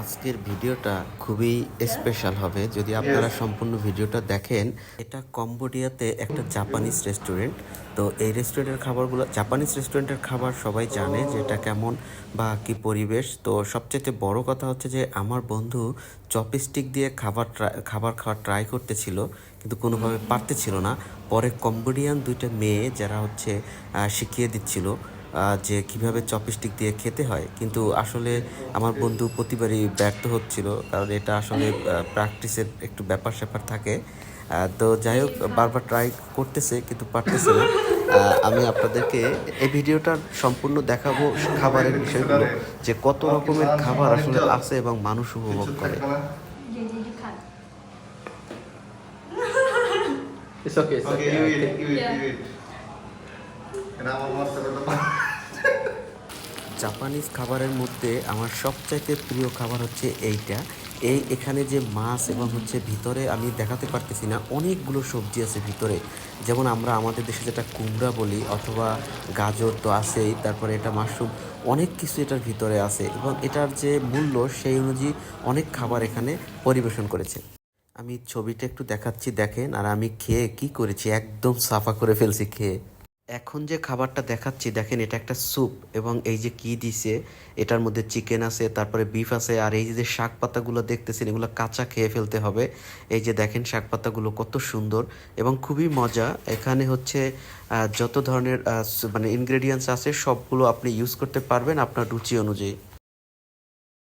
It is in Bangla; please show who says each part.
Speaker 1: আজকের ভিডিওটা খুবই স্পেশাল হবে। যদি আপনারা সম্পূর্ণ ভিডিওটা দেখেন এটা কম্বোডিয়াতে একটা জাপানিজ রেস্টুরেন্ট তো এই রেস্টুরেন্টের খাবারগুলো জাপানিজ রেস্টুরেন্টের খাবার সবাই জানে যে এটা কেমন বা কি পরিবেশ। তো সবচেয়ে বড় কথা হচ্ছে যে আমার বন্ধু চপস্টিক দিয়ে খাবার খাবার খাওয়ার ট্রাই করতেছিল কিন্তু কোনোভাবে পারতেছিল না। পরে কম্বোডিয়ান দুইটা মেয়ে যারা হচ্ছে শিখিয়ে দিচ্ছিল যে কীভাবে চপস্টিক দিয়ে খেতে হয় কিন্তু আসলে আমার বন্ধু প্রতিবারই ব্যর্থ হচ্ছিল কারণ এটা আসলে প্র্যাকটিসের একটু ব্যাপার স্যাপার থাকে তো যাই হোক বারবার ট্রাই করতেছে কিন্তু পারতেছে না আমি আপনাদেরকে এই ভিডিওটার সম্পূর্ণ দেখাবো খাবারের বিষয়গুলো যে কত রকমের খাবার আসলে আছে এবং মানুষ উপভোগ করে
Speaker 2: It's okay, it's
Speaker 3: Okay,
Speaker 2: okay.
Speaker 3: you eat it, you eat it,
Speaker 4: Yeah.
Speaker 3: you eat
Speaker 1: Japanese খাবারের মধ্যে আমার সবচাইতে প্রিয় খাবার হচ্ছে এইটা। এই এখানে যে মাছ এবং হচ্ছে ভিতরে আমি দেখাতে পারতেছি না, অনেকগুলো সবজি আছে ভিতরে। যেমন আমরা আমাদের দেশে যেটা কুমড়া বলি অথবা গাজর তো আছেই, তারপরে এটা মাশরুম, অনেক কিছু এটার ভিতরে আছে এবং এটার যে মূল্য সেই অনুযায়ী অনেক খাবার এখানে পরিবেশন করেছে। আমি ছবিটা একটু দেখাচ্ছি, দেখেন, আর আমি খেয়ে কি করেছি, একদম সাফা করে ফেলছি খেয়ে। এখন যে খাবারটা দেখাচ্ছি, দেখেন এটা একটা স্যুপ এবং এই যে কি দিছে, এটার মধ্যে চিকেন আছে, তারপরে বিফ আছে, আর এই যে শাক পাতাগুলো দেখতেছেন, এগুলো কাঁচা খেয়ে ফেলতে হবে। এই যে দেখেন শাক পাতাগুলো কত সুন্দর এবং খুবই মজা। এখানে হচ্ছে যত ধরনের মানে ইনগ্রেডিয়েন্টস আছে, সবগুলো আপনি ইউজ করতে পারবেন আপনার রুচি অনুযায়ী।